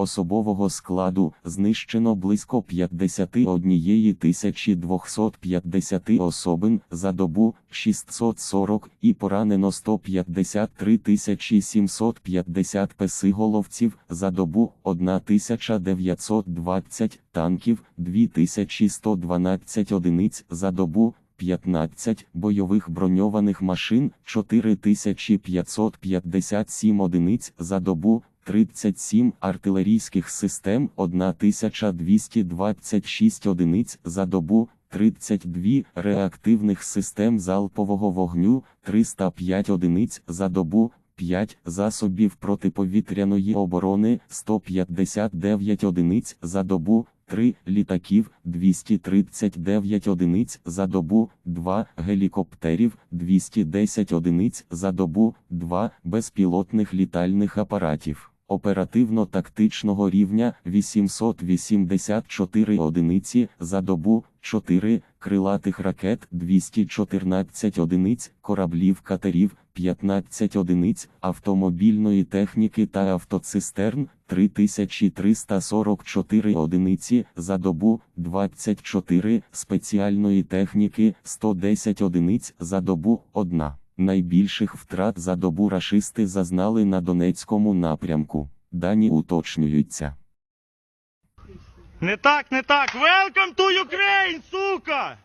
Особового складу знищено близько 51 250 особин за добу 640 і поранено 153 750 песиголовців за добу 1920 танків 2112 одиниць за добу 15 бойових броньованих машин 4557 одиниць за добу 37 артилерійських систем 1226 одиниць за добу, 32 реактивних систем залпового вогню 305 одиниць за добу, 5 засобів протиповітряної оборони 159 одиниць за добу, 3 літаків 239 одиниць за добу, 2 гелікоптерів 210 одиниць за добу, 2 безпілотних літальних апаратів. Оперативно-тактичного рівня 884 одиниці за добу, 4 крилатих ракет 214 одиниць, кораблів катерів 15 одиниць, автомобільної техніки та автоцистерн 3344 одиниці за добу, 24 спеціальної техніки 110 одиниць за добу, 1. Найбільших втрат за добу рашисти зазнали на Донецькому напрямку. Дані уточнюються. Не так, не так. Welcome to Ukraine, сука!